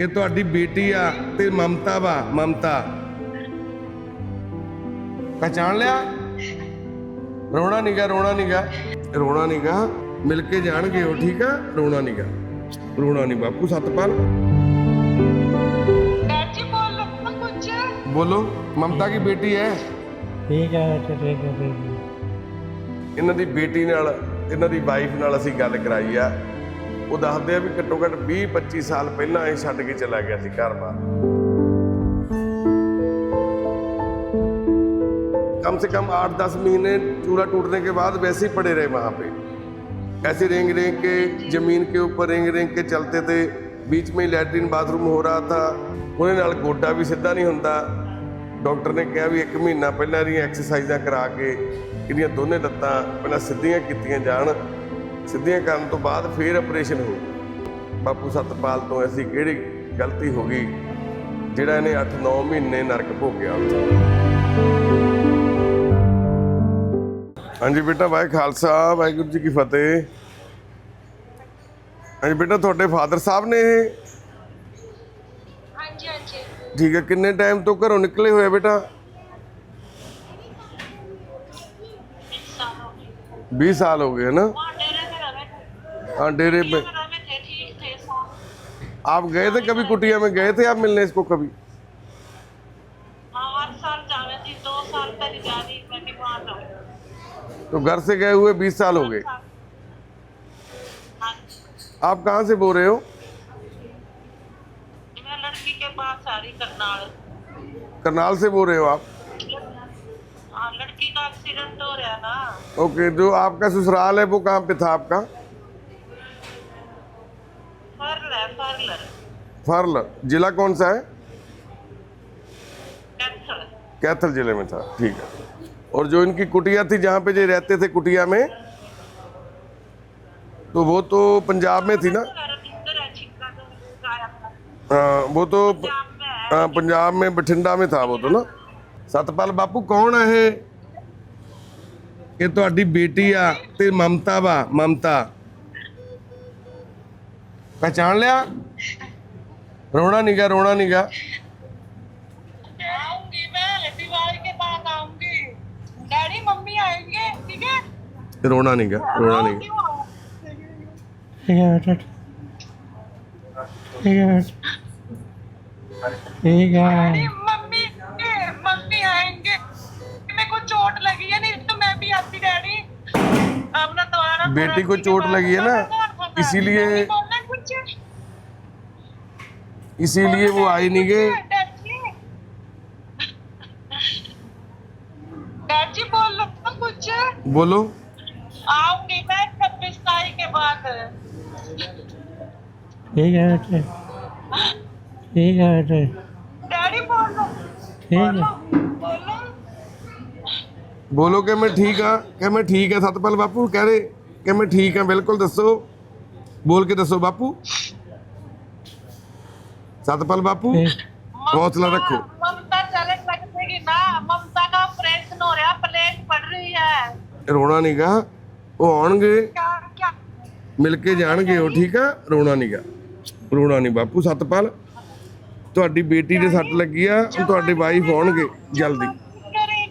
ਇਹ ਤੁਹਾਡੀ ਬੇਟੀ ਆ ਤੇ ਮਮਤਾ ਵਾ ਮਮਤਾ। ਪਛਾਣ ਲਿਆ? ਰੋਣਾ ਨਹੀਂਗਾ ਰੋਣਾ ਨਹੀਂਗਾ ਰੋਣਾ ਨਹੀਂਗਾ ਮਿਲ ਕੇ ਜਾਣਗੇ ਉਹ ਠੀਕ ਆ? ਰੋਣਾ ਨਹੀਂਗਾ ਰੋਣਾ ਨਹੀਂ ਬਾਪੂ ਸਤਪਾਲ। ਬੋਲੋ ਮਮਤਾ ਕੀ ਬੇਟੀ ਹੈ ਠੀਕ ਹੈ ਠੀਕ ਹੈ ਇਹਨਾਂ ਦੀ ਬੇਟੀ ਨਾਲ ਇਹਨਾਂ ਦੀ ਵਾਈਫ ਨਾਲ ਅਸੀਂ ਗੱਲ ਕਰਾਈ ਆ। ਉਹ ਦੱਸਦੇ ਆ ਵੀ ਘੱਟੋ ਘੱਟ 20 25 ਸਾਲ ਪਹਿਲਾਂ ਇਹ ਛੱਡ ਕੇ ਚਲਾ ਗਿਆ ਸੀ ਘਰ ਬਾਰ कम से कम आठ दस महीने चूल्हा टूटने के बाद वैसे ही पड़े रहे वहां पे ऐसे रेंग रेंग के जमीन के ऊपर रेंग रेंग के चलते थे बीच में ही लैट्रिन बाथरूम हो रहा था ਉਹਦੇ ਨਾਲ ਗੋਡਾ ਵੀ ਸਿੱਧਾ ਨਹੀਂ ਹੁੰਦਾ ਡਾਕਟਰ ਨੇ ਕਿਹਾ ਵੀ 1 ਮਹੀਨਾ ਪਹਿਲਾਂ ਇਹਦੀਆਂ ਐਕਸਰਸਾਈਜ਼ਾਂ ਕਰਾ ਕੇ ਇਹਦੀਆਂ ਦੋਨੇ ਲੱਤਾਂ ਪਹਿਲਾਂ ਸਿੱਧੀਆਂ ਕੀਤੀਆਂ ਜਾਣ ਸਿੱਧੀਆਂ ਕਰਨ ਤੋਂ ਬਾਅਦ ਫੇਰ ਆਪਰੇਸ਼ਨ ਹੋ ਬਾਪੂ ਸਤਪਾਲ ਤੋਂ ਐਸੀ ਕਿਹੜੀ ਗਲਤੀ ਹੋ ਗਈ ਜਿਹੜਾ ਇਹਨੇ 8-9 ਮਹੀਨੇ ਨਰਕ ਭੋਗਿਆ? ਹਾਂਜੀ ਬੇਟਾ ਵਾਹਿ ਖਾਲਸਾ ਵਾਹਿਗੁਰੂ ਜੀ ਕੀ ਫਤਿਹ। ਹਾਂਜੀ ਬੇਟਾ ਤੁਹਾਡੇ ਫਾਦਰ ਸਾਹਿਬ ਨੇ ਇਹ? ਹਾਂਜੀ ਹਾਂਜੀ। ਠੀਕ ਹੈ ਕਿੰਨੇ ਟਾਈਮ ਤੋਂ ਘਰੋਂ ਨਿਕਲੇ ਹੋਏ ਬੇਟਾ? 20 ਸਾਲ ਹੋ ਗਏ। ਹੈ ਨਾ? हाँ डेरे पे। आप गए थे कभी कुटिया में? गए थे आप मिलने इसको कभी? हाँ तो घर से गए हुए 20 साल हो गए? हाँ। आप कहाँ से बोल रहे हो? लड़की के पास रही करनाल। करनाल से बोल रहे हो आप? हाँ लड़की का एक्सीडेंट हो रहा ना। ओके जो आपका ससुराल है वो कहाँ पे था आपका? फारलर जिला कौन सा है? कैथल। ज़िले में था ठीक है। और जो इनकी कुटिया थी जहाँ पे जो रहते थे कुटिया में तो वो तो पंजाब में थी ना? आ, वो तो आ, हाँ, पंजाब में बठिंडा में था वो तो ना? सतपाल बापू कौन है? ये तो बेटी आ ममता वा ममता। पहचान लिया? रोना नहीं गया रोना नहीं गया। रोना नहीं गया रोना नहीं गया। ठीक है ठीक है मम्मी मम्मी आएँगे। को चोट लगी है नहीं तो भी आती बेटी को चोट लगी है ना इसीलिए इसीलिए वो आई नहीं गए डैडी डैडी बोल लो ना कुछ बोलो आऊंगी मैं छब्बीस तारीख के बाद ਠੀਕ ਹੈ ਬੇਟਾ ਠੀਕ ਹੈ ਬੇਟਾ डैडी बोल लो ਠੀਕ ਹੈ बोलो ਬੋਲੋ ਕਿ ਮੈਂ ਠੀਕ ਆ ਕਿ ਮੈਂ ਠੀਕ ਆ ਸਤਪਾਲ ਬਾਪੂ ਕਹਿ ਰਹੇ ਕਿ ਮੈਂ ਠੀਕ ਆ ਬਿਲਕੁਲ ਦੱਸੋ ਬੋਲ ਕੇ ਦੱਸੋ ਬਾਪੂ ਸਤਪਾਲ ਬਾਪੂ ਠੀਕ हौसला रखो। ममता चले लगेगी ना ममता का ऑपरेशन हो रहा प्लेट पड़ रही है ਰੋਣਾ ਨੀਗਾ ਉਹ ਆਉਣਗੇ क्या क्या ਮਿਲ ਕੇ ਜਾਣਗੇ ਉਹ ਠੀਕ ਆ ਰੋਣਾ ਨੀਗਾ ਰੋਣਾ ਨਹੀਂ ਬਾਪੂ ਸਤਪਾਲ ਤੁਹਾਡੀ ਬੇਟੀ ਦੇ ਸੱਟ ਲੱਗੀ ਆ ਉਹ ਤੁਹਾਡੇ ਵਾਈਫ ਆਉਣਗੇ ਜਲਦੀ करे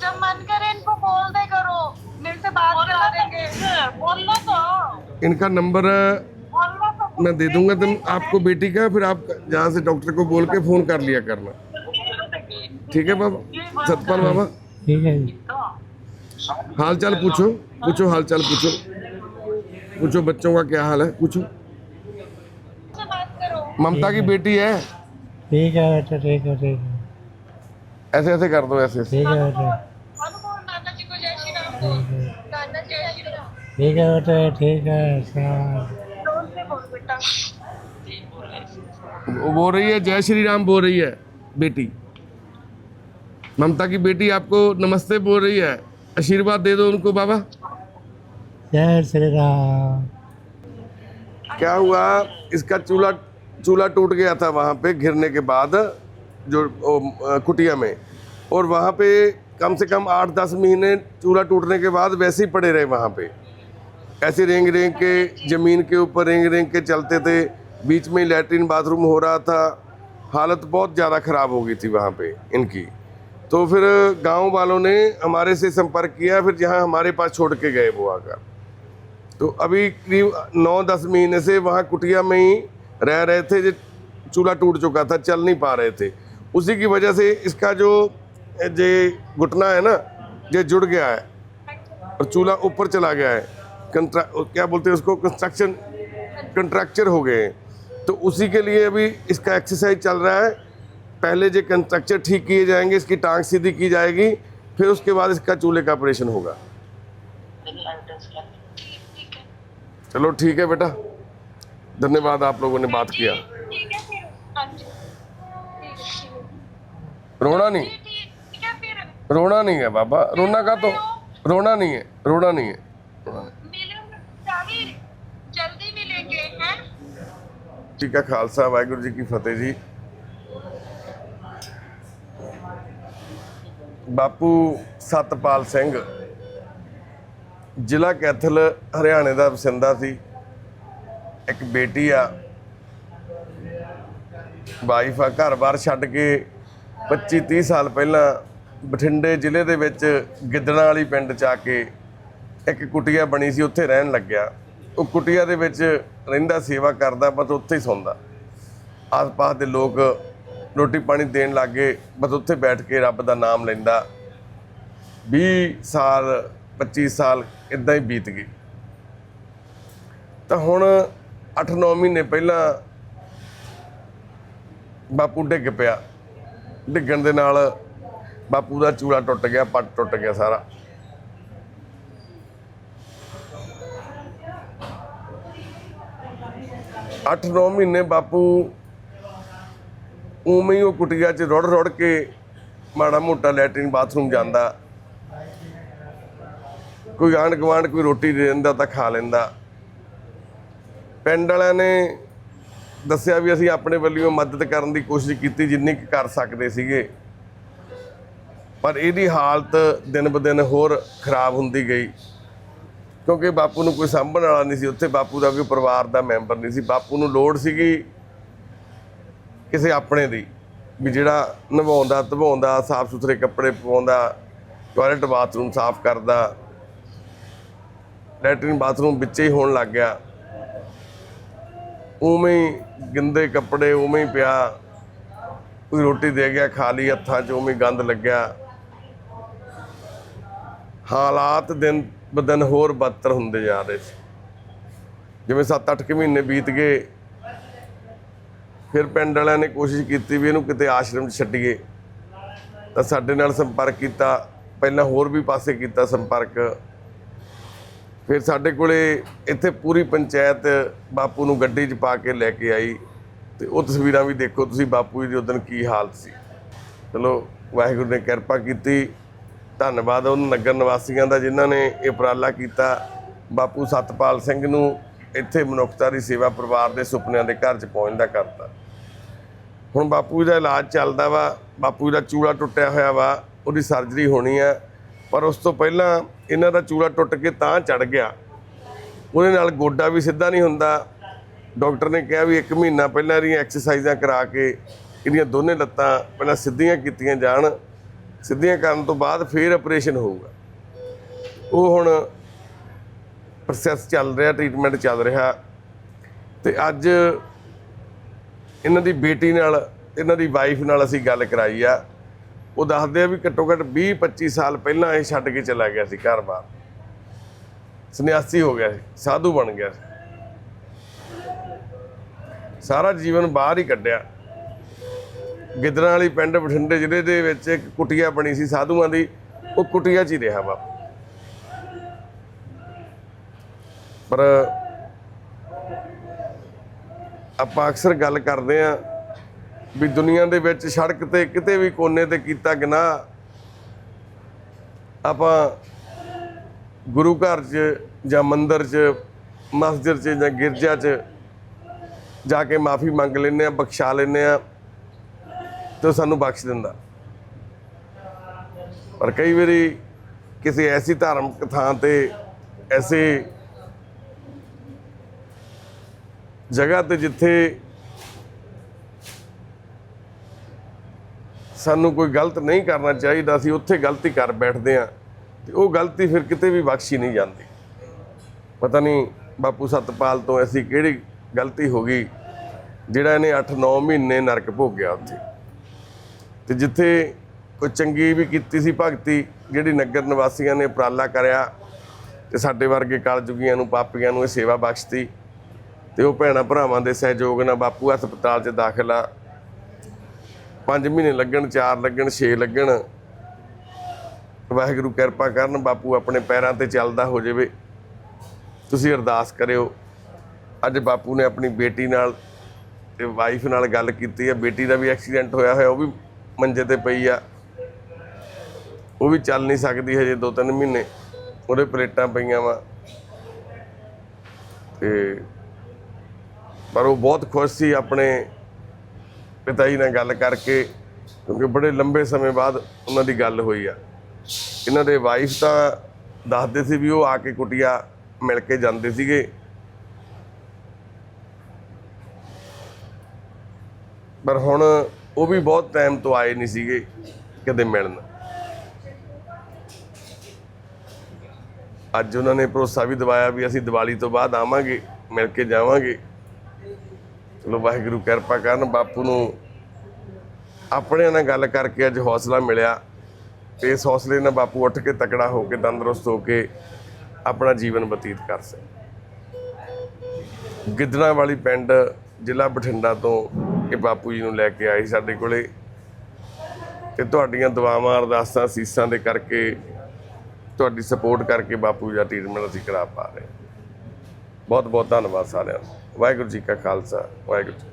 जब मन करे इनको बोल दे करो मेरे से बात करा देंगे बोलना तो इनका नंबर बोलना तो मैं दे दूँगा तुम आपको बेटी का फिर आप यहाँ से डॉक्टर को बोल के फ़ोन कर लिया करना। ठीक है बाबा? सतपाल बाबा? ठीक है हाल चाल पूछो पूछो हाल चाल पूछो। पूछो बच्चों का क्या हाल है पूछो। ममता की बेटी है? ठीक है बेटा ठीक है ठीक है। ऐसे ऐसे कर दो ऐसे ठीक है बेटा। ठीक है बेटा ठीक है बेटा। बोल रही है जय श्री राम बोल रही है बेटी। ममता की बेटी आपको नमस्ते बोल रही है आशीर्वाद दे दो उनको बाबा। जय श्री राम। क्या हुआ? इसका चूल्हा चूल्हा टूट गया था वहाँ पे घिरने के बाद जो ओ, कुटिया में। और वहाँ पे कम से कम आठ दस महीने चूल्हा टूटने के बाद वैसे ही पड़े रहे वहाँ पे। ऐसे रेंग रेंग के ज़मीन के ऊपर रेंग रेंग के चलते थे। बीच में लैट्रीन बाथरूम हो रहा था। हालत बहुत ज़्यादा ख़राब हो गई थी वहाँ पे इनकी। तो फिर गाँव वालों ने हमारे से संपर्क किया, फिर जहाँ हमारे पास छोड़ के गए वो आकर। तो अभी करीब नौ दस महीने से वहाँ कुटिया में ही रह रहे थे, जो चूल्हा टूट चुका था, चल नहीं पा रहे थे। उसी की वजह से इसका जो जे घुटना है ना, ये जुड़ गया है और चूल्हा ऊपर चला गया है। क्या बोलते हैं उसको? कंस्ट्रक्शन कंट्रैक्चर हो गए। हैं तो उसी के लिए अभी इसका एक्सरसाइज चल रहा है। पहले जो कंस्ट्रक्चर ठीक किए जाएँगे, इसकी टांग सीधी की जाएगी, फिर उसके बाद इसका चूल्हे का ऑपरेशन होगा। चलो ठीक है बेटा। धन्यवाद, आप लोगों ने बात किया। रोना नहीं। रोना नहीं है बाबा। रोना का तो रोना नहीं है, रोना नहीं है। रोना नहीं। ਜੀ ਕਾ ਖਾਲਸਾ, ਵਾਹਿਗੁਰੂ ਜੀ ਕੀ ਫਤਿਹ ਜੀ। ਬਾਪੂ ਸਤਪਾਲ ਸਿੰਘ, ਜ਼ਿਲ੍ਹਾ ਕੈਥਲ, ਹਰਿਆਣੇ ਦਾ ਵਸਿੰਦਾ ਸੀ। ਇੱਕ ਬੇਟੀ ਆ। ਵਾਈਫ ਆ, ਘਰ-ਬਾਰ ਛੱਡ ਕੇ 25 30 ਸਾਲ ਪਹਿਲਾਂ ਬਠਿੰਡੇ ਜ਼ਿਲ੍ਹੇ ਦੇ ਵਿੱਚ ਗਿੱਦੜਾਂ ਵਾਲੀ ਪਿੰਡ ਚ ਆ ਕੇ ਇੱਕ ਕੁਟੀਆ ਬਣੀ ਸੀ, ਉੱਥੇ ਰਹਿਣ ਲੱਗਿਆ। ਉਹ ਕੁਟੀਆ ਦੇ ਵਿੱਚ ਰਹਿੰਦਾ, ਸੇਵਾ ਕਰਦਾ, ਬਸ ਉੱਥੇ ਹੀ ਸੌਂਦਾ। ਆਸ-ਪਾਸ ਦੇ ਲੋਕ ਰੋਟੀ ਪਾਣੀ ਦੇਣ ਲੱਗੇ, ਬਸ ਉੱਥੇ ਬੈਠ ਕੇ ਰੱਬ ਦਾ ਨਾਮ ਲੈਂਦਾ। 20 ਸਾਲ 25 ਸਾਲ ਇਦਾਂ ਹੀ ਬੀਤ ਗਏ। ਤਾਂ ਹੁਣ 8-9 ਮਹੀਨੇ ਪਹਿਲਾਂ ਬਾਪੂ ਡਿੱਗ ਪਿਆ। ਡਿੱਗਣ ਦੇ ਨਾਲ ਬਾਪੂ ਦਾ ਚੂੜਾ ਟੁੱਟ ਗਿਆ, ਪੱਟ ਟੁੱਟ ਗਿਆ ਸਾਰਾ। ਅੱਠ 9 ਮਹੀਨੇ ਬਾਪੂ ਉਵੇਂ ਹੀ ਉਹ ਕੁਟੀਆ 'ਚ ਰੁੜ ਰੁੜ ਕੇ ਮਾੜਾ ਮੋਟਾ ਲੈਟਰਿਨ ਬਾਥਰੂਮ ਜਾਂਦਾ। ਕੋਈ ਆਂਢ ਗੁਆਂਢ ਕੋਈ ਰੋਟੀ ਦੇ ਦਿੰਦਾ ਤਾਂ ਖਾ ਲੈਂਦਾ। ਪਿੰਡ ਵਾਲਿਆਂ ਨੇ ਦੱਸਿਆ ਵੀ ਅਸੀਂ ਆਪਣੇ ਵੱਲੋਂ ਮਦਦ ਕਰਨ ਦੀ ਕੋਸ਼ਿਸ਼ ਕੀਤੀ ਜਿੰਨੀ ਕੁ ਕਰ ਸਕਦੇ ਸੀਗੇ। ਪਰ ਇਹਦੀ ਹਾਲਤ ਦਿਨ ਬ ਦਿਨ ਹੋਰ ਖਰਾਬ ਹੁੰਦੀ ਗਈ। ਕਿਉਂਕਿ ਬਾਪੂ ਨੂੰ ਕੋਈ ਸਾਂਭਣ ਵਾਲਾ ਨਹੀਂ ਸੀ, ਉੱਥੇ ਬਾਪੂ ਦਾ ਕੋਈ ਪਰਿਵਾਰ ਦਾ ਮੈਂਬਰ ਨਹੀਂ ਸੀ। ਬਾਪੂ ਨੂੰ ਲੋੜ ਸੀਗੀ ਕਿਸੇ ਆਪਣੇ ਦੀ, ਵੀ ਜਿਹੜਾ ਨਵਾਉਂਦਾ, ਧਵਾਉਂਦਾ ਸਾਫ਼ ਸੁਥਰੇ ਕੱਪੜੇ ਪਵਾਉਂਦਾ ਟਾਇਲਟ ਬਾਥਰੂਮ ਸਾਫ਼ ਕਰਦਾ, ਲੈਟਰਨ ਬਾਥਰੂਮ ਵਿੱਚ ਹੀ ਹੋਣ ਲੱਗ ਗਿਆ। ਉਵੇਂ ਹੀ ਗੰਦੇ ਕੱਪੜੇ, ਉਵੇਂ ਹੀ ਪਿਆ, ਕੋਈ ਰੋਟੀ ਦੇ ਗਿਆ, ਖਾ ਲਈ ਹੱਥਾਂ 'ਚ, ਉਵੇਂ ਗੰਦ ਲੱਗਿਆ। ਹਾਲਾਤ ਦਿਨ ਬਦਨ ਹੋਰ ਬਦਤਰ ਹੁੰਦੇ ਜਾ ਰਹੇ ਸੀ। ਜਿਵੇਂ 7-8 ਕੁ ਮਹੀਨੇ ਬੀਤ ਗਏ, ਫਿਰ ਪਿੰਡ ਵਾਲਿਆਂ ਨੇ ਕੋਸ਼ਿਸ਼ ਕੀਤੀ ਵੀ ਇਹਨੂੰ ਕਿਤੇ ਆਸ਼ਰਮ 'ਚ ਛੱਡੀਏ। ਤਾਂ ਸਾਡੇ ਨਾਲ ਸੰਪਰਕ ਕੀਤਾ, ਪਹਿਲਾਂ ਹੋਰ ਵੀ ਪਾਸੇ ਕੀਤਾ ਸੰਪਰਕ। ਫਿਰ ਸਾਡੇ ਕੋਲੇ ਇੱਥੇ ਪੂਰੀ ਪੰਚਾਇਤ ਬਾਪੂ ਨੂੰ ਗੱਡੀ 'ਚ ਪਾ ਕੇ ਲੈ ਕੇ ਆਈ ਤੇ ਉਹ ਤਸਵੀਰਾਂ ਵੀ ਦੇਖੋ ਤੁਸੀਂ, ਬਾਪੂ ਜੀ ਦੀ ਉਦੋਂ ਕੀ ਹਾਲਤ ਸੀ। ਚਲੋ, ਵਾਹਿਗੁਰੂ ਨੇ ਕਿਰਪਾ ਕੀਤੀ। ਧੰਨਵਾਦ ਉਹਨਾਂ ਨਗਰ ਨਿਵਾਸੀਆਂ ਦਾ ਜਿਨ੍ਹਾਂ ਨੇ ਇਹ ਉਪਰਾਲਾ ਕੀਤਾ। ਬਾਪੂ ਸਤਪਾਲ ਸਿੰਘ ਨੂੰ ਇੱਥੇ ਮਨੁੱਖਤਾ ਦੀ ਸੇਵਾ ਪਰਿਵਾਰ ਦੇ ਸੁਪਨਿਆਂ ਦੇ ਘਰ 'ਚ ਪਹੁੰਚਦਾ ਕਰਤਾ। ਹੁਣ ਬਾਪੂ ਜੀ ਦਾ ਇਲਾਜ ਚੱਲਦਾ ਵਾ, ਬਾਪੂ ਜੀ ਦਾ ਚੂੜਾ ਟੁੱਟਿਆ ਹੋਇਆ ਵਾ, ਉਹਦੀ ਸਰਜਰੀ ਹੋਣੀ ਆ, ਪਰ ਉਸ ਤੋਂ ਪਹਿਲਾਂ ਇਹਨਾਂ ਦਾ ਚੂੜਾ ਟੁੱਟ ਕੇ ਤਾਂ ਚੜ ਗਿਆ। ਉਹਦੇ ਨਾਲ ਗੋਡਾ ਵੀ ਸਿੱਧਾ ਨਹੀਂ ਹੁੰਦਾ। ਡਾਕਟਰ ਨੇ ਕਿਹਾ ਵੀ 1 ਮਹੀਨਾ ਪਹਿਲਾਂ ਇਹਦੀਆਂ ਐਕਸਰਸਾਈਜ਼ਾਂ ਕਰਾ ਕੇ ਇਹਦੀਆਂ ਦੋਨੇ ਲੱਤਾਂ ਪਹਿਲਾਂ ਸਿੱਧੀਆਂ ਕੀਤੀਆਂ ਜਾਣ ਸਿੱਧੀਆਂ ਕਰਨ ਤੋਂ ਬਾਅਦ ਫਿਰ ਆਪਰੇਸ਼ਨ ਹੋਊਗਾ। ਉਹ ਹੁਣ ਪ੍ਰੋਸੈਸ ਚੱਲ ਰਿਹਾ ਟ੍ਰੀਟਮੈਂਟ ਚੱਲ ਰਿਹਾ ਤੇ ਅੱਜ ਇਹਨਾਂ ਦੀ ਬੇਟੀ ਨਾਲ, ਇਹਨਾਂ ਦੀ ਵਾਈਫ ਨਾਲ ਅਸੀਂ ਗੱਲ ਕਰਾਈ ਆ। ਉਹ ਦੱਸਦੇ ਆ ਵੀ ਘੱਟੋ ਘੱਟ 20 25 ਸਾਲ ਪਹਿਲਾਂ ਇਹ ਛੱਡ ਕੇ ਚਲਾ ਗਿਆ ਸੀ ਘਰ-ਬਾਰ ਸੰਨਿਆਸੀ ਹੋ ਗਿਆ ਸੀ, ਸਾਧੂ ਬਣ ਗਿਆ ਸੀ। ਸਾਰਾ ਜੀਵਨ ਬਾਹਰ ਹੀ ਕੱਢਿਆ। ਗਿੱਦੜਾਂ ਵਾਲੀ ਪਿੰਡ ਬਠਿੰਡੇ ਜ਼ਿਲ੍ਹੇ ਦੇ ਵਿੱਚ ਇੱਕ ਕੁਟੀਆ ਬਣੀ ਸੀ ਸਾਧੂਆਂ ਦੀ, ਉਹ ਕੁਟੀਆ 'ਚ ਹੀ ਰਿਹਾ ਵਾ। ਪਰ ਆਪਾਂ ਅਕਸਰ ਗੱਲ ਕਰਦੇ ਆ ਵੀ ਦੁਨੀਆ ਦੇ ਵਿੱਚ ਸੜਕ ਤੇ ਕਿਤੇ ਵੀ ਕੋਨੇ ਤੇ ਕੀਤਾ ਗੁਨਾਹ, ਆਪਾਂ ਗੁਰੂ ਘਰ 'ਚ ਜਾਂ ਮੰਦਿਰ 'ਚ, ਮਸਜਿਦ 'ਚ ਜਾਂ ਗਿਰਜਾ 'ਚ ਜਾ ਕੇ ਮਾਫੀ ਮੰਗ ਲੈਂਦੇ ਆ ਬਖਸ਼ਾ ਲੈਂਦੇ ਆ ਤੇ ਉਹ ਸਾਨੂੰ ਬਖਸ਼ ਦਿੰਦਾ। ਪਰ ਕਈ ਵਾਰੀ ਕਿਸੇ ਐਸੀ ਧਾਰਮਿਕ ਥਾਂ ਤੇ ਐਸੇ ਜਗ੍ਹਾ ਤੇ ਜਿੱਥੇ ਸਾਨੂੰ ਕੋਈ ਗਲਤ ਨਹੀਂ ਕਰਨਾ ਚਾਹੀਦਾ ਸੀ ਉੱਥੇ ਗਲਤੀ ਕਰ ਬੈਠਦੇ ਆ ਤੇ ਉਹ ਗਲਤੀ ਫਿਰ ਕਿਤੇ ਵੀ ਬਖਸ਼ੀ ਨਹੀਂ ਜਾਂਦੀ। ਪਤਾ ਨਹੀਂ ਬਾਪੂ ਸਤਪਾਲ ਤੋਂ ਐਸੀ ਕਿਹੜੀ ਗਲਤੀ ਹੋ ਗਈ, ਜਿਹੜਾ ਇਹਨੇ 8-9 ਮਹੀਨੇ ਨਰਕ ਭੋਗਿਆ ਉੱਥੇ। ਤੇ ਜਿੱਥੇ ਕੋਈ ਚੰਗੀ ਵੀ ਕੀਤੀ ਸੀ ਭਗਤੀ, ਜਿਹੜੀ ਨਗਰ ਨਿਵਾਸੀਆਂ ਨੇ ਉਪਰਾਲਾ ਕਰਿਆ ਤੇ ਸਾਡੇ ਵਰਗੇ ਕਲਯੁਗੀਆਂ ਨੂੰ, ਪਾਪੀਆਂ ਨੂੰ ਇਹ ਸੇਵਾ ਬਖਸ਼ਤੀ ਤੇ ਉਹ ਭੈਣਾਂ ਭਰਾਵਾਂ ਦੇ ਸਹਿਯੋਗ ਨਾਲ ਬਾਪੂ ਹਸਪਤਾਲ 'ਚ ਦਾਖਲਾ। ਆ 5 ਮਹੀਨੇ ਲੱਗਣ 4 ਲੱਗਣ 6 ਲੱਗਣ। ਵਾਹਿਗੁਰੂ ਕਿਰਪਾ ਕਰਨ ਬਾਪੂ ਆਪਣੇ ਪੈਰਾਂ ਤੇ ਚੱਲਦਾ ਹੋ ਜਾਵੇ। ਤੁਸੀਂ ਅਰਦਾਸ ਕਰਿਓ। ਅੱਜ ਬਾਪੂ ਨੇ ਆਪਣੀ ਬੇਟੀ ਨਾਲ ਤੇ ਵਾਈਫ ਨਾਲ ਗੱਲ ਕੀਤੀ ਹੈ। ਬੇਟੀ ਦਾ ਵੀ ਐਕਸੀਡੈਂਟ ਹੋਇਆ ਹੋਇਆ, ਉਹ ਵੀ ਮੰਜੇ ਤੇ ਪਈ ਆ। ਉਹ ਵੀ ਚੱਲ ਨਹੀਂ ਸਕਦੀ ਹਜੇ 2-3 ਮਹੀਨੇ। ਉਹਦੇ ਪਲੇਟਾਂ ਪਈਆਂ ਵਾ। ਤੇ ਪਰ ਉਹ ਬਹੁਤ ਖੁਸ਼ ਸੀ ਆਪਣੇ ਪਿਤਾ ਜੀ ਨਾਲ ਗੱਲ ਕਰਕੇ, ਕਿਉਂਕਿ ਬੜੇ ਲੰਬੇ ਸਮੇਂ ਬਾਅਦ ਉਹਨਾਂ ਦੀ ਗੱਲ ਹੋਈ ਆ। ਇਹਨਾਂ ਦੇ ਵਾਈਫ ਤਾਂ ਦੱਸਦੇ ਸੀ ਵੀ ਉਹ ਆ ਕੇ ਕੁਟਿਆ ਮਿਲ ਕੇ ਜਾਂਦੇ ਸੀਗੇ। ਪਰ ਹੁਣ ਉਹ ਵੀ ਬਹੁਤ ਟਾਈਮ ਤੋਂ ਆਏ ਨਹੀਂ ਸੀਗੇ ਕਦੇ ਮਿਲਣ। ਅੱਜ ਉਹਨਾਂ ਨੇ ਭਰੋਸਾ ਵੀ ਦਿਵਾਇਆ ਵੀ ਅਸੀਂ ਦੀਵਾਲੀ ਤੋਂ ਬਾਅਦ ਆਵਾਂਗੇ, ਮਿਲ ਕੇ ਜਾਵਾਂਗੇ। ਚਲੋ ਵਾਹਿਗੁਰੂ ਕਿਰਪਾ ਕਰਨ, ਬਾਪੂ ਨੂੰ ਆਪਣਿਆਂ ਨਾਲ ਗੱਲ ਕਰਕੇ ਅੱਜ ਹੌਸਲਾ ਮਿਲਿਆ। ਤੇ ਇਸ ਹੌਸਲੇ ਨਾਲ ਬਾਪੂ ਉੱਠ ਕੇ ਤਕੜਾ ਹੋ ਕੇ, ਤੰਦਰੁਸਤ ਹੋ ਕੇ ਆਪਣਾ ਜੀਵਨ ਬਤੀਤ ਕਰ ਸਕੇ। ਗਿੱਦੜਾਂ ਵਾਲੀ ਪਿੰਡ ਜ਼ਿਲ੍ਹਾ ਬਠਿੰਡਾ ਤੋਂ ਇਹ ਬਾਪੂ ਜੀ ਨੂੰ ਲੈ ਕੇ ਆਏ ਸਾਡੇ ਕੋਲੇ। ਤੇ ਤੁਹਾਡੀਆਂ ਦੁਆਵਾਂ, ਅਰਦਾਸਾਂ ਸੀਸਾਂ ਦੇ ਕਰਕੇ, ਤੁਹਾਡੀ ਸਪੋਰਟ ਕਰਕੇ ਬਾਪੂ ਜੀ ਦਾ ਟ੍ਰੀਟਮੈਂਟ ਅਸੀਂ ਕਰਾ ਪਾ ਰਹੇ ਬਹੁਤ ਬਹੁਤ ਧੰਨਵਾਦ ਸਾਰਿਆਂ ਨੂੰ। ਵਾਹਿਗੁਰੂ ਜੀ ਕਾ ਖਾਲਸਾ, ਵਾਹਿਗੁਰੂ ਜੀ